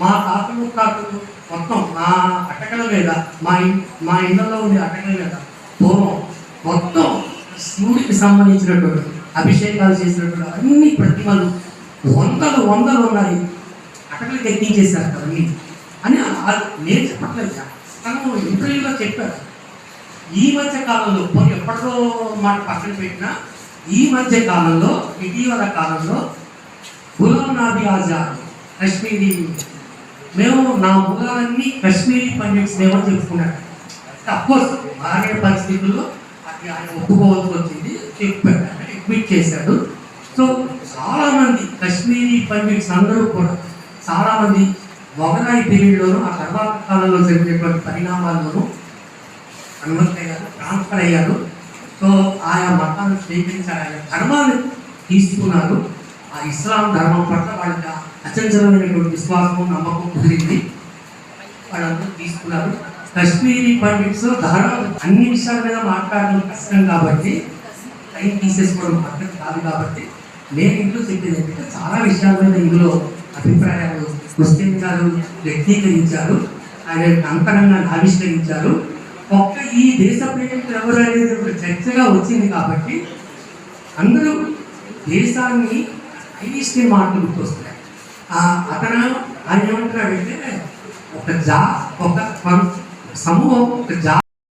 మా తాతలు తాతలు మొత్తం మా అటకల మీద మా మా ఇళ్ళలో ఉండే అటకల మీద పూర్వం మొత్తం శివుడికి సంబంధించినటువంటి అభిషేకాలు చేసినటువంటి అన్ని ప్రతిమలు వందలు వందలు ఉన్నాయి. అటకలకి ఎక్కించేశారు అవన్నీ అని నేను చెప్పట్లేదు తను ఇంటర్వ్యూలో చెప్పారు. ఈ మధ్య కాలంలో పోనీ ఎప్పటిలో మాట పక్కన పెట్టినా ఈ మధ్య కాలంలో ఇటీవల కాలంలో గులాం నాబీ ఆజాద్ కశ్మీరీ మేము నా మూలాలన్నీ కశ్మీరీ పండిట్స్ ఏమని చెప్పుకున్నాడు అఫ్కోర్స్ మారే పరిస్థితుల్లో అది ఆయన ఒప్పుకోవాల్సి వచ్చింది చెప్పాడు అడ్మిట్ చేశాడు. సో చాలామంది కశ్మీరీ పండిట్స్ అందరూ కూడా చాలామంది మొగలాయి పీరియడ్లోను ఆ తర్వాత కాలంలో జరిగినటువంటి పరిణామాల్లోనూ కన్వర్ట్ అయ్యారు ట్రాన్స్ఫర్ అయ్యారు. సో ఆయా మతాన్ని స్వీకరించారు ఆయన ధర్మాన్ని తీసుకున్నారు. ఆ ఇస్లాం ధర్మం పట్ల వాళ్ళకి అచంచలమైనటువంటి విశ్వాసము నమ్మకం కుదిరింది వాళ్ళందరూ తీసుకున్నారు. కశ్మీరీ పండిట్స్ ధారణ అన్ని విషయాల మీద మాట్లాడడం కష్టం కాబట్టి టైం తీసేసుకోవడం పద్ధతి కాదు కాబట్టి నేను ఇంట్లో చెప్పేది ఏంటంటే చాలా విషయాల మీద ఇందులో అభిప్రాయాలు ప్రశ్నించారు వ్యక్తీకరించారు. ఆయన అంతరంగా ఆవిష్కరించారు. ఒక్క ఈ దేశ ప్రేమికులు ఎవరు అనేది ఒక చర్చగా వచ్చింది కాబట్టి అందరూ దేశాన్ని ఐడిస్ని మాటలు గుర్తొస్తున్నాయి అతను ఆయన ఏమంటున్నాడంటే ఒక జా ఒక సమూహం ఒక జా